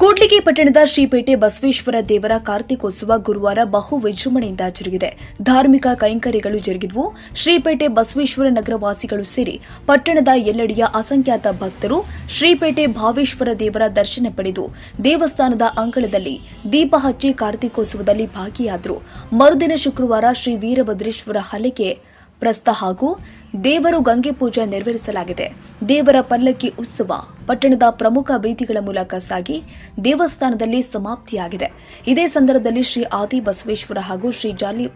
ಕೂಡ್ಲಿಗಿ ಪಟ್ಟಣದ ಶ್ರೀಪೇಟೆ ಬಸವೇಶ್ವರ ದೇವರ ಕಾರ್ತಿಕೋತ್ಸವ ಗುರುವಾರ ಬಹು ವಿಜೃಂಭಣೆಯಿಂದ ಜರುಗಿದೆ. ಧಾರ್ಮಿಕ ಕೈಂಕರ್ಯಗಳು ಜರುಗಿದ್ವು. ಶ್ರೀಪೇಟೆ ಬಸವೇಶ್ವರ ನಗರವಾಸಿಗಳು ಸೇರಿ ಪಟ್ಟಣದ ಎಲ್ಲೆಡೆಯ ಅಸಂಖ್ಯಾತ ಭಕ್ತರು ಶ್ರೀಪೇಟೆ ಭಾವೇಶ್ವರ ದೇವರ ದರ್ಶನ ಪಡೆದು ದೇವಸ್ಥಾನದ ಅಂಗಳದಲ್ಲಿ ದೀಪ ಹಚ್ಚಿ ಕಾರ್ತಿಕೋತ್ಸವದಲ್ಲಿ ಭಾಗಿಯಾದರು. ಮರುದಿನ ಶುಕ್ರವಾರ ಶ್ರೀ ವೀರಭದ್ರೇಶ್ವರ ಹಲೆಗೆ ಪ್ರಸ್ತ ಹಾಗೂ ದೇವರು ಗಂಗೆ ಪೂಜೆ ನೆರವೇರಿಸಲಾಗಿದೆ. ದೇವರ ಪಲ್ಲಕ್ಕಿ ಉತ್ಸವ ಪಟ್ಟಣದ ಪ್ರಮುಖ ಬೀದಿಗಳ ಮೂಲಕ ಸಾಗಿ ದೇವಸ್ಥಾನದಲ್ಲಿ ಸಮಾಪ್ತಿಯಾಗಿದೆ. ಇದೇ ಸಂದರ್ಭದಲ್ಲಿ ಶ್ರೀ ಆದಿ ಬಸವೇಶ್ವರ ಹಾಗೂ ಶ್ರೀ ಜಾಲಿ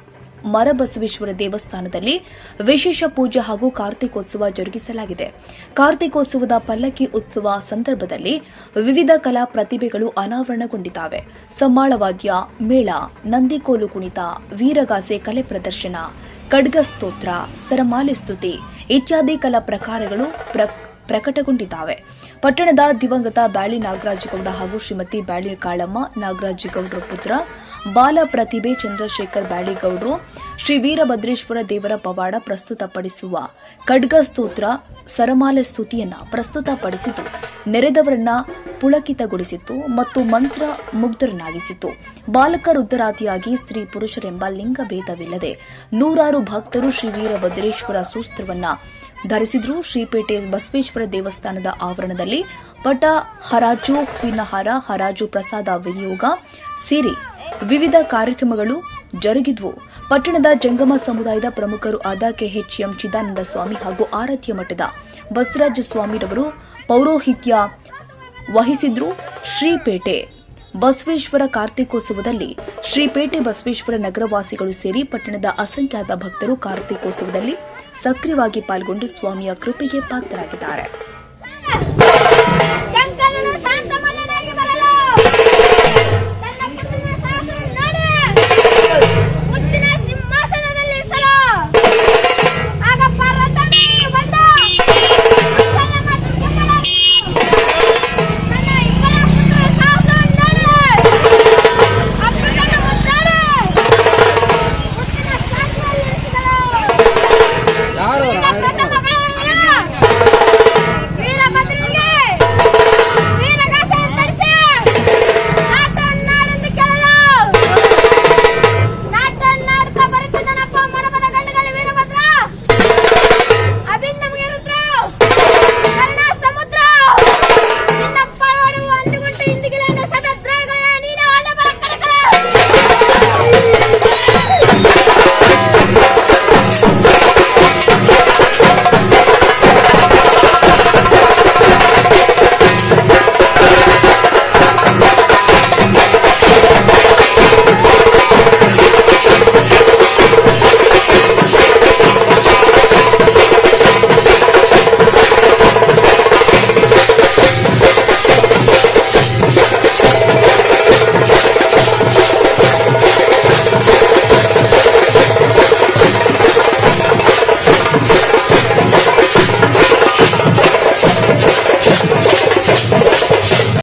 ಮರಬಸವೇಶ್ವರ ದೇವಸ್ಥಾನದಲ್ಲಿ ವಿಶೇಷ ಪೂಜೆ ಹಾಗೂ ಕಾರ್ತಿಕೋತ್ಸವ ಜರುಗಿಸಲಾಗಿದೆ. ಕಾರ್ತಿಕೋತ್ಸವದ ಪಲ್ಲಕ್ಕಿ ಉತ್ಸವ ಸಂದರ್ಭದಲ್ಲಿ ವಿವಿಧ ಕಲಾ ಪ್ರತಿಭೆಗಳು ಅನಾವರಣಗೊಂಡಿದ್ದಾವೆ. ಸಮ್ಮಾಳವಾದ್ಯ, ಮೇಳ, ನಂದಿಕೋಲು ಕುಣಿತ, ವೀರಗಾಸೆ ಕಲೆ ಪ್ರದರ್ಶನ, ಖಡ್ಗಸ್ತೋತ್ರ, ಸರಮಾಲೆ ಸ್ತುತಿ ಇತ್ಯಾದಿ ಕಲಾ ಪ್ರಕಾರಗಳು ಪ್ರ- ಪ್ರಕಟಗೊಂಡಿದ್ದಾವೆ. ಪಟ್ಟಣದ ದಿವಂಗತ ಬ್ಯಾಳಿ ನಾಗರಾಜಗೌಡ ಹಾಗೂ ಶ್ರೀಮತಿ ಬ್ಯಾಳಿ ಕಾಳಮ್ಮ ನಾಗರಾಜಗೌಡರ ಪುತ್ರ ಬಾಲ ಪ್ರತಿಭೆ ಚಂದ್ರಶೇಖರ್ ಬ್ಯಾಳಿಗೌಡರು, ಶ್ರೀ ವೀರಭದ್ರೇಶ್ವರ ದೇವರ ಪವಾಡ ಪ್ರಸ್ತುತಪಡಿಸುವ ಖಡ್ಗ ಸ್ತೋತ್ರ, ಸರಮಾಲೆ ಸ್ತುತಿಯನ್ನ ಪ್ರಸ್ತುತಪಡಿಸಿದ್ದು ನೆರೆದವರನ್ನ ಪುಳಕಿತಗೊಳಿಸಿತು ಮತ್ತು ಮಂತ್ರ ಮುಗ್ಧರನ್ನಾಗಿಸಿತು. ಬಾಲಕ ರುದ್ರಾದಿಯಾಗಿ ಸ್ತ್ರೀ ಪುರುಷರೆಂಬ ಲಿಂಗ ಭೇದವಿಲ್ಲದೆ ನೂರಾರು ಭಕ್ತರು ಶ್ರೀ ವೀರಭದ್ರೇಶ್ವರ ಸೂತ್ರವನ್ನ ಧರಿಸಿದ್ರು. ಶ್ರೀಪೇಟೆ ಬಸವೇಶ್ವರ ದೇವಸ್ಥಾನದ ಆವರಣದಲ್ಲಿ ಪಟ ಹರಾಜು ಹೂವಿನ ಹಾರ ಹರಾಜು ಪ್ರಸಾದ ವಿನಿಯೋಗ ಸೇರಿ ವಿವಿಧ ಕಾರ್ಯಕ್ರಮಗಳು ಜರುಗಿದ್ವು. ಪಟ್ಟಣದ ಜಂಗಮ ಸಮುದಾಯದ ಪ್ರಮುಖರು ಆದ ಕೆಎಚ್ಎಂ ಚಿದಾನಂದ ಸ್ವಾಮಿ ಹಾಗೂ ಆರಾಧ್ಯ ಮಠದ ಬಸವರಾಜ ಸ್ವಾಮಿರವರು ಪೌರೋಹಿತ್ಯ ವಹಿಸಿದ್ರು ಶ್ರೀಪೇಟೆ. ಬಸವೇಶ್ವರ ಕಾರ್ತಿಕೋತ್ಸವದಲ್ಲಿ ಶ್ರೀಪೇಟೆ ಬಸವೇಶ್ವರ ನಗರವಾಸಿಗಳು ಸೇರಿ ಪಟ್ಟಣದ ಅಸಂಖ್ಯಾತ ಭಕ್ತರು ಕಾರ್ತಿಕೋತ್ಸವದಲ್ಲಿ ಸಕ್ರಿಯವಾಗಿ ಪಾಲ್ಗೊಂಡು ಸ್ವಾಮಿಯ ಕೃಪೆಗೆ ಪಾತ್ರರಾಗಿದ್ದಾರೆ.